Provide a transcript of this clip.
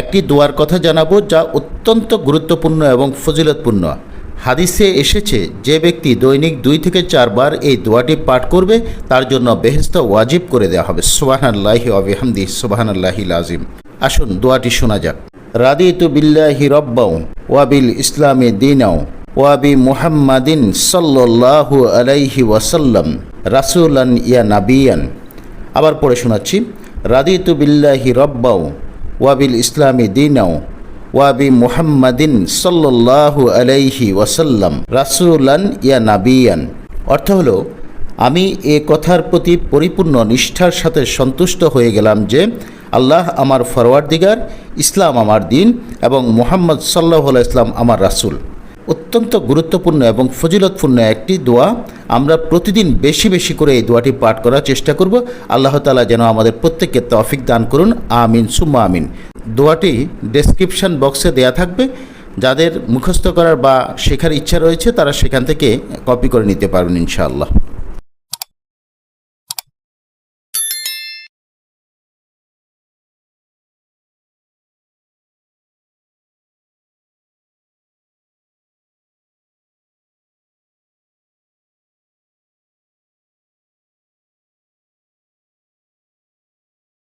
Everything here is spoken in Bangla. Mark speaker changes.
Speaker 1: একটি দোয়ার কথা জানাব যা অত্যন্ত গুরুত্বপূর্ণ এবং ফজিলতপূর্ণ। হাদিসে এসেছে, যে ব্যক্তি দৈনিক দুই থেকে চারবার এই দোয়াটি পাঠ করবে, তার জন্য বেহেস্ত ওয়াজিব করে দেওয়া হবে। সুবাহান আল্লাহি আবিহামদি সুবাহান আল্লাহি আজিম আসুন, দোয়াটি শোনা যাক। রাদিতু বিল্লাহি রব্বাউ ওয়াবিল ইসলামী দিনাও ওয়াবি মুহাম্মাদিন সাল্লাল্লাহু আলাইহি ওয়াসাল্লাম রাসুলান ইয়া নাবিয়ান। আবার পড়ে শোনাচ্ছি, রাদিতু বিল্লাহি রব্বাউ ওয়াবিল ইসলামী দিনও ওয়াবি মুহাম্মাদিন সাল্লু আলাইহি ওয়াসাল্লাম, রাসুলান ইয়া নাবিয়ান। অর্থ হলো, আমি এ কথার প্রতি পরিপূর্ণ নিষ্ঠার সাথে সন্তুষ্ট হয়ে গেলাম যে আল্লাহ আমার ফরওয়ার্ডিগার ইসলাম আমার দিন এবং মোহাম্মদ সাল্লাহ ইসলাম আমার রাসুল। অত্যন্ত গুরুত্বপূর্ণ এবং ফজিলতপূর্ণ একটি দোয়া। আমরা প্রতিদিন বেশি বেশি করে এই দোয়াটি পাঠ করার চেষ্টা করব। আল্লাহ তালা যেন আমাদের প্রত্যেককে তফিক দান করুন। আমিন, সুম্মা আমিন। দোয়াটি ডেসক্রিপশন বক্সে দেয়া থাকবে। যাদের মুখস্থ করার বা শেখার ইচ্ছা রয়েছে, তারা সেখান থেকে কপি করে নিতে পারবেন ইনশাআল্লাহ।